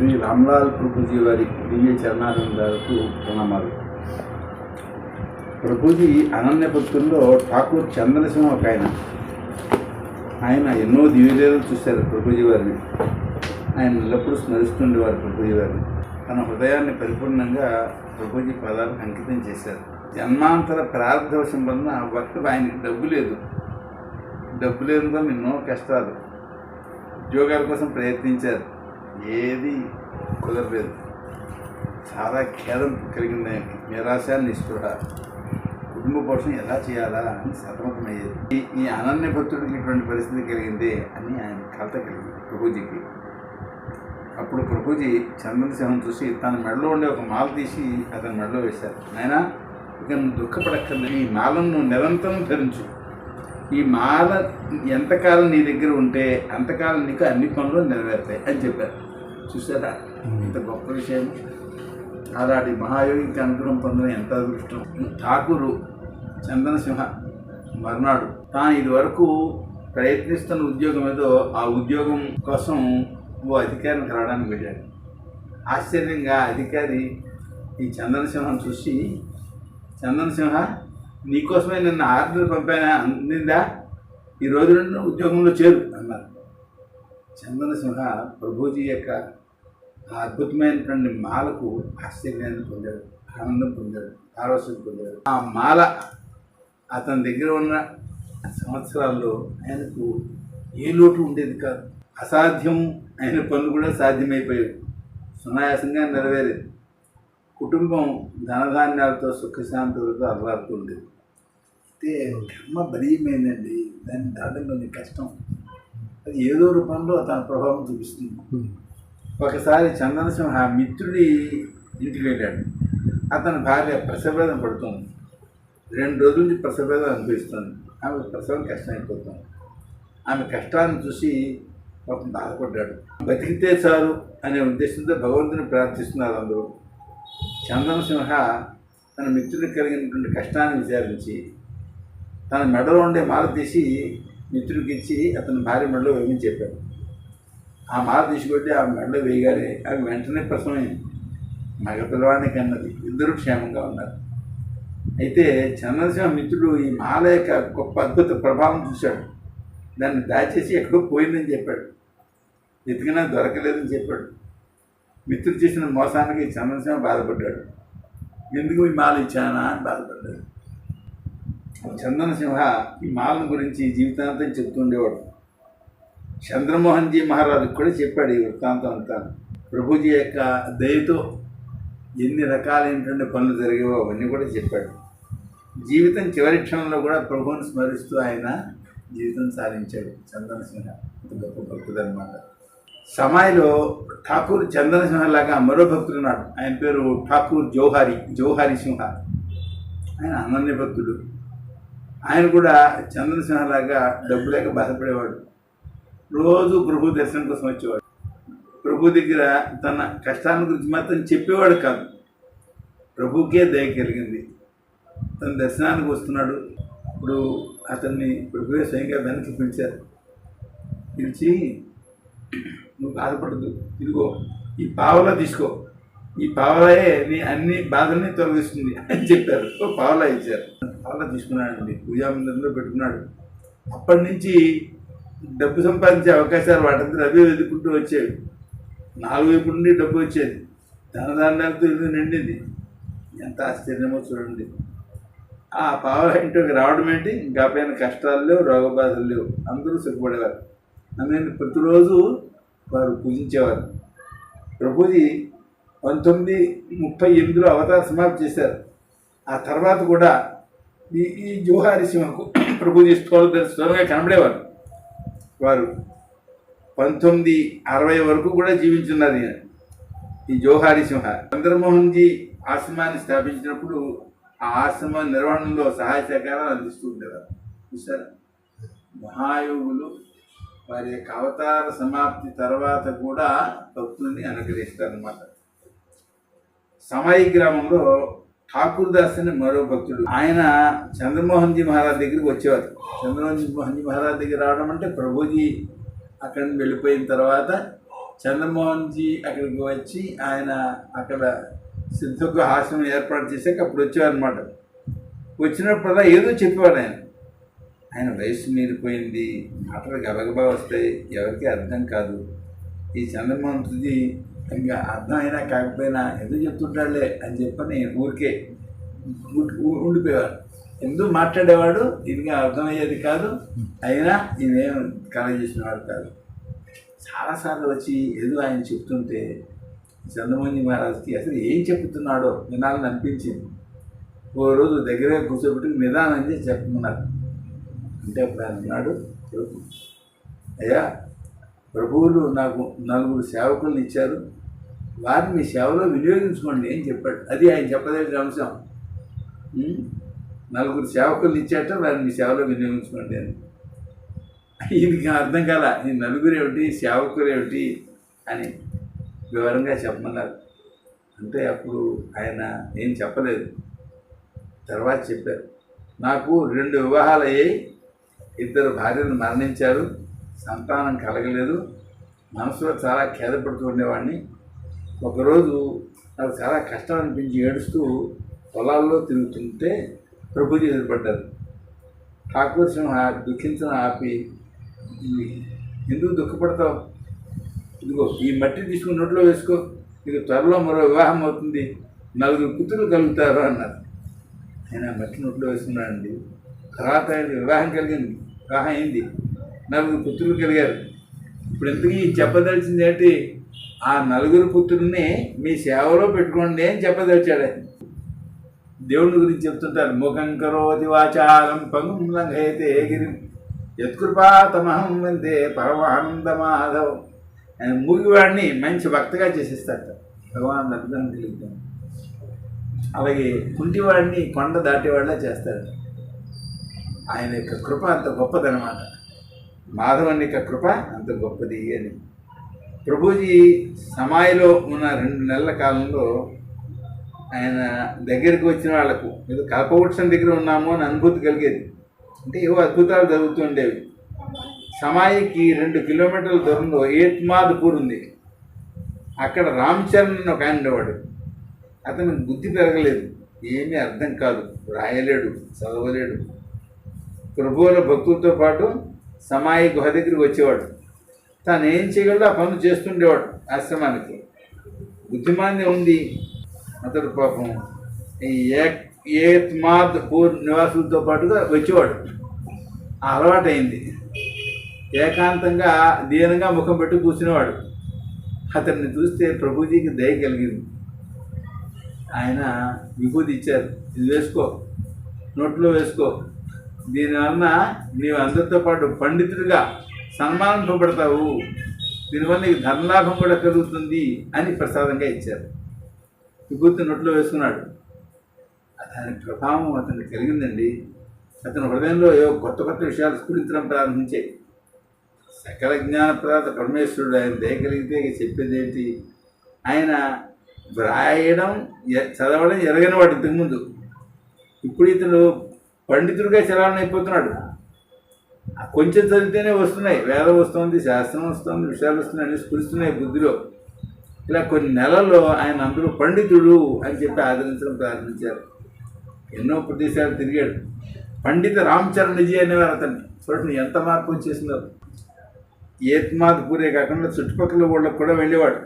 శ్రీ రామ్లాల్ ప్రభుజీ వారి దివ్య చరణానందాలకు ప్రణామాలు. ప్రభుజీ అనన్య భక్తుల్లో ఠాకూర్ చందనసింహ ఒక ఆయన. ఆయన ఎన్నో దివ్యలీలలు చూశారు ప్రభుజీ వారిని. ఆయన ఎల్లప్పుడూ స్మరిస్తుండేవారు ప్రభుజీ వారిని. తన హృదయాన్ని పరిపూర్ణంగా ప్రభుజీ పదాలకు అంకితం చేశారు. జన్మాంతర ప్రార్థవశం వలన భక్తులు ఆయనకి డబ్బు లేదు. డబ్బు లేని వల్ల ఎన్నో కష్టాలు. ఉద్యోగాల కోసం ప్రయత్నించారు. ఏది కుదరలేదు. చాలా ఖేదం కలిగింది ఆయనకి నిరాశ నిస్పృహ కుటుంబ పోషణ ఎలా చేయాలా అని సతమతమయ్యేది. ఈ ఈ అనన్య భక్తుడికి ఇటువంటి పరిస్థితి కలిగింది అని ఆయన కలత కలిగింది ప్రభుజీకి. అప్పుడు ప్రభుజీ చంద్రసింహం చూసి తన మెడలో ఉండే ఒక మాల తీసి అతని మెడలో వేశారు. నాయన ఇక నువ్వు దుఃఖపడక్కర్లేదు. ఈ మాలను నువ్వు నిరంతరం ధరించు. ఈ మాల ఎంతకాలం నీ దగ్గర ఉంటే అంతకాలం నీకు అన్ని పనులు నెరవేరుతాయి అని చెప్పారు. చూసారా ఇంత గొప్ప విషయం. అలాంటి మహాయోగికి అనుగ్రహం పొందిన ఎంత అదృష్టం. ఠాకూరు చందనసింహ మర్నాడు. తాను ఇదివరకు ప్రయత్నిస్తున్న ఉద్యోగం ఏదో ఆ ఉద్యోగం కోసం ఓ అధికారిని కలవడానికి వెళ్ళాడు. ఆశ్చర్యంగా అధికారి ఈ చందనసింహం చూసి చందనసింహ నీకోసమే నిన్న ఆర్డర్ పంపానా అందిందా? ఈ రోజు నుండి ఉద్యోగంలో చేరు అన్నారు. చందనసింహ ప్రభుజీ యొక్క ఆ అద్భుతమైనటువంటి మాలకు ఆశ్చర్యాన్ని పొందాడు ఆనందం పొందాడు ఆలోచన పొందాడు. ఆ మాల అతని దగ్గర ఉన్న సంవత్సరాల్లో ఆయనకు ఏ లోటు ఉండేది కాదు. అసాధ్యం అయిన పనులు కూడా సాధ్యమైపోయాయి. సునాయాసంగా నెరవేరేది. కుటుంబం ధనధాన్యాలతో సుఖశాంతులతో అలవాడుతూ ఉండేది. అయితే కర్మ బలీయమైందండి. దాన్ని దాటం కొంచెం కష్టం. అది ఏదో రూపంలో తన ప్రభావం చూపిస్తుంది. ఒకసారి చందనసింహ మిత్రుడి ఇంటికి వెళ్ళాడు. అతని భార్య ప్రసవేదం పడుతుంది. రెండు రోజుల నుంచి ప్రసవేదం అనిపిస్తుంది ఆమె ప్రసవం కష్టమైపోతుంది. ఆమె కష్టాన్ని చూసి పాపం బాధపడ్డాడు. బతికితే చాలు అనే ఉద్దేశంతో భగవంతుని ప్రార్థిస్తున్నారు అందరూ. చందనసింహ తన మిత్రుడికి కలిగినటువంటి కష్టాన్ని విచారించి తన మెడలో ఉండే మాల తీసి మిత్రుడికి ఇచ్చి అతని భార్య మెడలో వేయమని చెప్పాడు. ఆ మాల తీసుకొట్టి ఆ మెడలో వేయగానే అవి వెంటనే ప్రసవమైంది మగ పిల్లవానికి అన్నది ఇద్దరు క్షేమంగా ఉన్నారు. అయితే చంద్రసింహ మిత్రుడు ఈ మాల యొక్క గొప్ప అద్భుత ప్రభావం చూశాడు. దాన్ని దాచేసి ఎక్కడో పోయిందని చెప్పాడు. వెతికినా దొరకలేదని చెప్పాడు. మిత్రుడు చేసిన మోసానికి చంద్రసేన బాధపడ్డాడు. ఎందుకు ఈ మాల ఇచ్చానా అని బాధపడ్డాడు. చందనసింహ ఈ మాలను గురించి జీవితాంతం చెప్తుండేవాడు చంద్రమోహన్జీ మహారాజుకు కూడా చెప్పాడు ఈ వృత్తాంతం అంతా. ప్రభుజీ యొక్క దయతో ఎన్ని రకాలైనటువంటి పనులు జరిగేవో అవన్నీ కూడా చెప్పాడు. జీవితం చివరి క్షణంలో కూడా ప్రభువుని స్మరిస్తూ ఆయన జీవితం సాధించాడు చందనసింహ గొప్ప భక్తుడు అనమాట సమాయిలో ఠాకూర్ చందనసింహ లాగా మరో భక్తుడు ఉన్నాడు. ఆయన పేరు ఠాకూర్ జౌహారి జౌహారి సింహ. ఆయన అనన్య భక్తుడు. ఆయన కూడా చంద్రసింహ లాగా డబ్బు లేక బాధపడేవాడు. రోజు ప్రభు దర్శనం కోసం వచ్చేవాడు. ప్రభు దగ్గర తన కష్టాల గురించి మాత్రం చెప్పేవాడు కాదు. ప్రభుకే దయ కలిగింది. తన దర్శనానికి వస్తున్నాడు. ఇప్పుడు అతన్ని ప్రభువే స్వయంగా వెనక్కి పిలిచారు. పిలిచి నువ్వు బాధపడదు ఇదిగో ఈ పావలా తీసుకో. ఈ పావలాయే నీ అన్ని బాధల్ని తొలగిస్తుంది అని చెప్పారు. ఓ పావలా ఇచ్చారు. పావలా తీసుకున్నాడండి. పూజా మందిరంలో పెట్టుకున్నాడు. అప్పటి నుంచి డబ్బు సంపాదించే అవకాశాలు వాటంతా అవే వెతుకుంటూ వచ్చేవి. నాలుగు వైపు నుండి డబ్బు వచ్చేది. ధనధాన్యాలతో ఇది నిండింది. ఎంత ఆశ్చర్యమో చూడండి. ఆ పావ ఇంట్లోకి రావడం ఏంటి? ఇంకా పైన కష్టాలు లేవు రోగబాధలు లేవు. అందరూ సుఖపడేవారు. అందుకని ప్రతిరోజు వారు పూజించేవారు. ప్రభుజీ పంతొమ్మిది ముప్పై ఎనిమిదిలో అవతార సమాప్తి చేశారు. ఆ తర్వాత కూడా ఈ ఈ జోహారి సింహకు ప్రభుజీ స్థూల స్థూలంగా కనబడేవారు. వారు పంతొమ్మిది అరవై వరకు కూడా జీవించున్నారు ఈయన. ఈ జోహారి సింహ చంద్రమోహన్ జీ ఆశ్రమాన్ని స్థాపించినప్పుడు ఆ ఆశ్రమ నిర్వహణలో సహాయ సహకారాలు అందిస్తూ ఉండేవారు. చూసారా? మహాయోగులు వారి యొక్క అవతార సమాప్తి తర్వాత కూడా భక్తుల్ని అనుగ్రహిస్తారన్నమాట. సమాయి గ్రామంలో ఠాకూర్ దాస్ అని మరో భక్తుడు. ఆయన చంద్రమోహన్ జీ మహారాజ్ దగ్గరికి వచ్చేవారు. చంద్రమోహన్ జీ మోహన్ జీ మహారాజ్ దగ్గర రావడం అంటే ప్రభుజీ అక్కడి నుంచి వెళ్ళిపోయిన తర్వాత చంద్రమోహన్ జీ అక్కడికి వచ్చి ఆయన అక్కడ సిద్ధకు హాస్యం ఏర్పాటు చేశాక అప్పుడు వచ్చేవారనమాట వచ్చినప్పుడల్లా ఏదో చెప్పేవాడు ఆయన. ఆయన వయసు మీరిపోయింది మాటలు గబగబా వస్తాయి. ఎవరికి అర్థం కాదు. ఈ చంద్రమంతుది ఇంకా అర్థం అయినా కాకపోయినా ఎందుకు చెప్తుంటాడులే అని చెప్పని ఊరికే ఉండిపోయేవాడు ఎందుకు మాట్లాడేవాడు? ఇదిగా అర్థమయ్యేది కాదు. అయినా ఈయనేం కళ చేసిన వాడు కాదు. చాలాసార్లు వచ్చి ఏదో ఆయన చెప్తుంటే చంద్రమోహన్ మహారాజ్కి అసలు ఏం చెప్తున్నాడో వినాలని అనిపించింది. ఓ రోజు దగ్గరే కూర్చోబెట్టి నిదానం చేసి చెప్పమన్నారు. అంటే అప్పుడు అన్నాడు ప్రభు అయ్యా ప్రభువులు నాకు నలుగురు సేవకులను ఇచ్చారు. వారిని మీ సేవలో వినియోగించుకోండి అని చెప్పాడు. అది ఆయన చెప్పదగిన అంశం. నలుగురు సేవకులు ఇచ్చాట వారిని మీ సేవలో వినియోగించుకోండి అని. ఈయనకి అర్థం కాల ఈ నలుగురు ఏమిటి సేవకులు ఏమిటి అని వివరంగా చెప్పమన్నారు. అంటే అప్పుడు ఆయన ఏం చెప్పలేదు. తర్వాత చెప్పారు. నాకు రెండు వివాహాలు అయ్యాయి. ఇద్దరు భార్యలు మరణించారు. సంతానం కలగలేదు. మనసులో చాలా ఖేదపడుతూ ఉండేవాడిని. ఒకరోజు నాకు చాలా కష్టం అనిపించి ఏడుస్తూ పొలాల్లో తిరుగుతుంటే ప్రభుజీ ఎదురుపడ్డారు. ఠాకూర్ సింహ దుఃఖించడం ఆపి ఎందుకు దుఃఖపడతావు? ఇదిగో ఈ మట్టి తీసుకుని నోట్లో వేసుకో. నీకు త్వరలో మరో వివాహం అవుతుంది. నలుగురు కూతురు కలుగుతారు అన్నారు. ఆయన మట్టి నోట్లో వేసుకున్నాడండి తర్వాత ఆయన వివాహం కలిగింది. వివాహం అయింది. నలుగురు పుత్రులు కలిగారు. ఇప్పుడు ఎందుకు ఈ చెప్పదలిచింది ఏంటి? ఆ నలుగురు పుత్రుల్ని మీ సేవలో పెట్టుకోండి అని చెప్పదలిచాడు ఆయన. దేవుని గురించి చెప్తుంటారు. ముఖం కరోతి వాచారం పంగుం లంఘయతే గిరిం. యత్కృపాతమహం వందే పరమానంద మాధవ్ ఆయన మూగివాడిని మంచి భక్తగా చేసేస్తాడట భగవాన్ అర్థం కలిగితే అలాగే కుంటివాడిని కొండ దాటేవాడిలా చేస్తాడు ఆయన యొక్క కృప అంత గొప్పదనమాట మాధవన్ యొక్క కృప అంత గొప్పది అని. ప్రభుజీ సమాయిలో ఉన్న రెండు నెలల కాలంలో ఆయన దగ్గరికి వచ్చిన వాళ్ళకు ఏదో కల్పవృక్షం దగ్గర ఉన్నాము అని అనుభూతి కలిగేది. అంటే ఏవో అద్భుతాలు జరుగుతుండేవి సమాయికి రెండు కిలోమీటర్ల దూరంలో ఏత్మాద్పూర్ ఉంది. అక్కడ రామ్ చరణ్ అని ఒక ఆయన ఉండేవాడు. అతను బుద్ధి పెరగలేదు. ఏమీ అర్థం కాదు. రాయలేడు చదవలేడు. ప్రభువుల భక్తులతో పాటు సమాయి గుహ దగ్గరికి వచ్చేవాడు. తాను ఏం చేయగలడో ఆ పనులు చేస్తుండేవాడు ఆశ్రమానికి. బుద్ధిమాంద్యం ఉంది అతడు పాపం ఈ ఏక్ ఏత్మాద్ పూర్ నివాసులతో పాటుగా వచ్చేవాడు. ఆ అలవాటైంది. ఏకాంతంగా దీనంగా ముఖం పెట్టి కూర్చునేవాడు. అతన్ని చూస్తే ప్రభుజీకి దయ కలిగింది. ఆయన విభూతి ఇచ్చారు. ఇది వేసుకో. నోట్లో వేసుకో. దీనివలన నీవు అందరితో పాటు పండితుడిగా సన్మానింపబడతావు దీనివల్ల నీకు ధనలాభం కూడా కలుగుతుంది అని ప్రసాదంగా ఇచ్చారు. విభూతి నోట్లో వేసుకున్నాడు. దాని ప్రభావం అతనికి కలిగిందండి. అతని హృదయంలో ఏవో కొత్త కొత్త విషయాలు స్ఫురించడం ప్రారంభించాయి. సకల జ్ఞాన ప్రదాత పరమేశ్వరుడు ఆయన దయగలిగితే చెప్పేది ఏంటి? ఆయన వ్రాయడం ఎ- చదవడం ఎరగని వాడు ఇంతకుముందు ఇప్పుడు ఇతను పండితుడిగా చలావణ అయిపోతున్నాడు. కొంచెం చదివితేనే వస్తున్నాయి. వేదం వస్తుంది శాస్త్రం వస్తుంది విషయాలు వస్తున్నాయి అన్ని స్ఫురిస్తున్నాయి బుద్ధిలో. ఇలా కొన్ని నెలల్లో ఆయన అందరూ పండితుడు అని చెప్పి ఆదరించడం ప్రారంభించారు. ఎన్నో ప్రదేశాలు తిరిగాడు. పండిత రామచరణ్జీ అనేవారు అతన్ని. చూడండి ఎంత మార్పు వచ్చేసిందో. ఏత్మాద్పూరే కాకుండా చుట్టుపక్కల ఊళ్ళకు కూడా వెళ్ళేవాడు.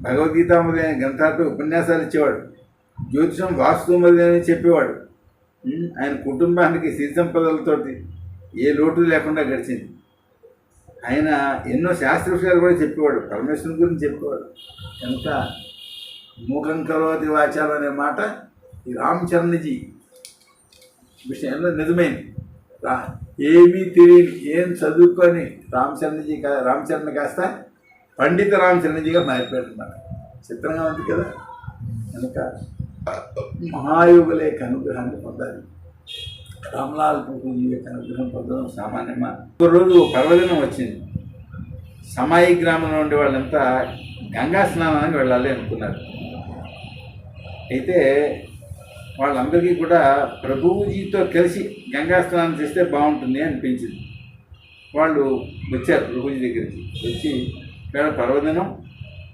భగవద్గీత మొదలైన గ్రంథాలతో ఉపన్యాసాలు ఇచ్చేవాడు. జ్యోతిషం వాస్తు మొదలైన చెప్పేవాడు. ఆయన కుటుంబానికి సిరి పదలతోటి ఏ లోటు లేకుండా గడిచింది. ఆయన ఎన్నో శాస్త్ర విషయాలు కూడా చెప్పేవాడు పరమేశ్వరుని గురించి చెప్పేవాడు కనుక మూకం కలవతి వాచాలు అనే మాట ఈ రామచరణ్జీ విషయంలో నిజమైంది. రా ఏమీ తెలియని ఏం చదువుకొని రామచరణ్జీ కా రామచరణ్ కాస్త పండిత రామచరణ్జీగా మారిపోయాడు అనమాట చిత్రంగా ఉంది కదా? కనుక మహాయోగుల అనుగ్రహాన్ని పొందాలి. రామ్లాల్ ప్రభుజీ యొక్క అనుగ్రహం పొందడం సామాన్యమా? ఒక రోజు పర్వదినం వచ్చింది. సమాయి గ్రామంలో ఉండే వాళ్ళంతా గంగా స్నానానికి వెళ్ళాలి అనుకున్నారు. అయితే వాళ్ళందరికీ కూడా ప్రభువుజీతో కలిసి గంగా స్నానం చేస్తే బాగుంటుంది అనిపించింది. వాళ్ళు వచ్చారు ప్రభుజీ దగ్గరికి. వచ్చి ఇక్కడ పర్వదినం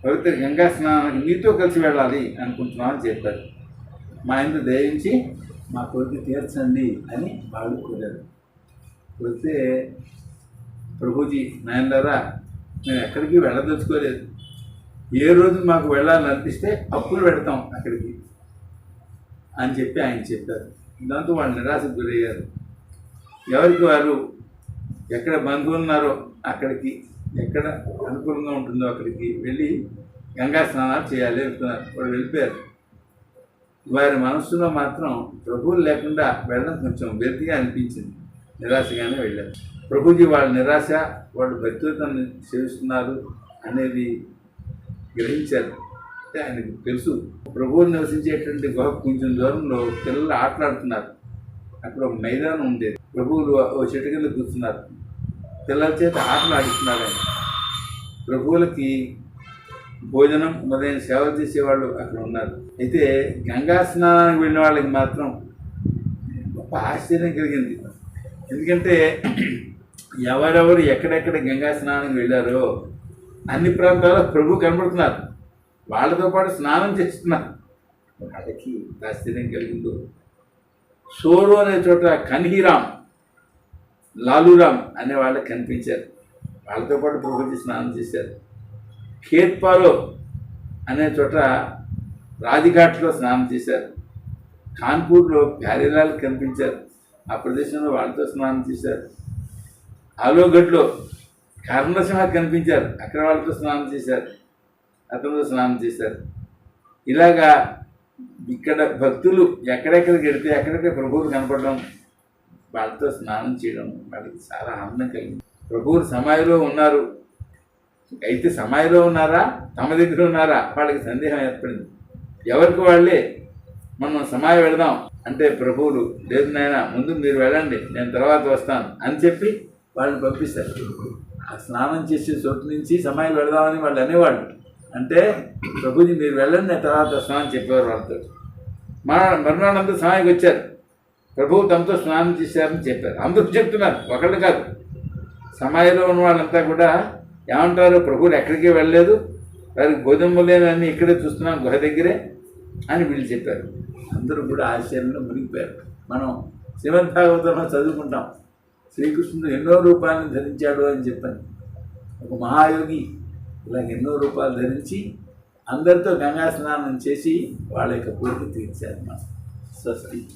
పవిత్ర గంగా స్నానానికి మీతో కలిసి వెళ్ళాలి అనుకుంటున్నామని చెప్పారు. మా ఇందు దయించి మా కోరిక తీర్చండి అని వాళ్ళు కోరారు. కోరితే ప్రభుజీ నాయనరా మేము ఎక్కడికి వెళ్ళదలుచుకోలేదు. ఏ రోజు మాకు వెళ్ళాలనిపిస్తే అప్పులు పెడతాం అక్కడికి అని చెప్పి ఆయన చెప్పారు. దాంతో వాళ్ళు నిరాశకు గురయ్యారు. ఎవరికి వారు ఎక్కడ బంధువులు ఉన్నారో అక్కడికి ఎక్కడ అనుకూలంగా ఉంటుందో అక్కడికి వెళ్ళి గంగా స్నానాలు చేయాలి వెళ్తున్నారు వాళ్ళు వెళ్ళిపోయారు. వారి మనసులో మాత్రం ప్రభువులు లేకుండా వెళ్ళడం కొంచెం వ్యర్థిగా అనిపించింది. నిరాశగానే వెళ్ళారు. ప్రభుజీ వాళ్ళ నిరాశ వాళ్ళు భక్తులతో సేవిస్తున్నారు అనేది గ్రహించారు. అంటే ఆయనకు తెలుసు. ప్రభువులు నివసించేటువంటి గుహ కొంచెం దూరంలో పిల్లలు ఆటలాడుతున్నారు. అక్కడ ఒక మైదానం ఉండేది. ప్రభువులు ఓ చెట్టు కింద కూర్చున్నారు. పిల్లల చేత ఆటలు ఆడిస్తున్నారు ఆయన. ప్రభువులకి భోజనం మొదలైన సేవలు చేసేవాళ్ళు అక్కడ ఉన్నారు. అయితే గంగా స్నానానికి వెళ్ళిన వాళ్ళకి మాత్రం గొప్ప ఆశ్చర్యం కలిగింది. ఎందుకంటే ఎవరెవరు ఎక్కడెక్కడ గంగా స్నానానికి వెళ్ళారో అన్ని ప్రాంతాల్లో ప్రభు కనబడుతున్నారు. వాళ్ళతో పాటు స్నానం చేస్తున్నారు. వాళ్ళకి ఆశ్చర్యం కలిగిందో. సోరు అనే చోట కన్హీరామ్ లాలూరామ్ అనే వాళ్ళకి కనిపించారు. వాళ్ళతో పాటు ప్రభుజీ స్నానం చేశారు. ఖేత్పాలో అనే చోట రాజిఘాట్లో స్నానం చేశారు. కాన్పూర్లో ప్యారీలాలు కనిపించారు. ఆ ప్రదేశంలో వాళ్ళతో స్నానం చేశారు. ఆలోగడ్లో కర్ణసింహ కనిపించారు. అక్కడ వాళ్ళతో స్నానం చేశారు. అతనితో స్నానం చేశారు. ఇలాగా ఇక్కడ భక్తులు ఎక్కడెక్కడికి వెళితే ఎక్కడెక్కడ ప్రభువులు కనపడడం వాళ్ళతో స్నానం చేయడం వాళ్ళకి చాలా ఆనందం కలిగింది. ప్రభువులు సమాధిలో ఉన్నారు. అయితే సమాధిలో ఉన్నారా? తమ దగ్గర ఉన్నారా? వాళ్ళకి సందేహం ఏర్పడింది. ఎవరికి వాళ్ళే? మనం సమాధి వెళదాం అంటే ప్రభువులు లేదు నాయన ముందు మీరు వెళ్ళండి నేను తర్వాత వస్తాను అని చెప్పి వాళ్ళని పంపిస్తారు. ఆ స్నానం చేసే చోటు నుంచి సమాధి వెళదామని వాళ్ళు అనేవాళ్ళు. అంటే ప్రభుజీ మీరు వెళ్ళండి నేను తర్వాత వస్తానని చెప్పేవారు వాళ్ళతో. మా మరునాడంతా సమాధికి వచ్చారు. ప్రభువు తమతో స్నానం చేశారని చెప్పారు. అందరూ చెప్తున్నారు ఒకళ్ళు కాదు. సమాధిలో ఉన్న వాళ్ళంతా కూడా ఏమంటారు? ప్రభువులు ఎక్కడికి వెళ్ళలేదు? వారికి గోధుమ లేనని ఇక్కడే చూస్తున్నాం గుహ దగ్గరే అని వీళ్ళు చెప్పారు. అందరూ కూడా ఆశ్చర్యంలో మునిగిపోయారు. మనం శ్రీమద్ చదువుకుంటాం. శ్రీకృష్ణుడు ఎన్నో రూపాలను ధరించాడు అని చెప్పాను. ఒక మహాయోగి ఇలాగ ఎన్నో రూపాలు ధరించి అందరితో గంగా స్నానం చేసి వాళ్ళ యొక్క కోరిక తీర్చారు మనం స్వస్తి.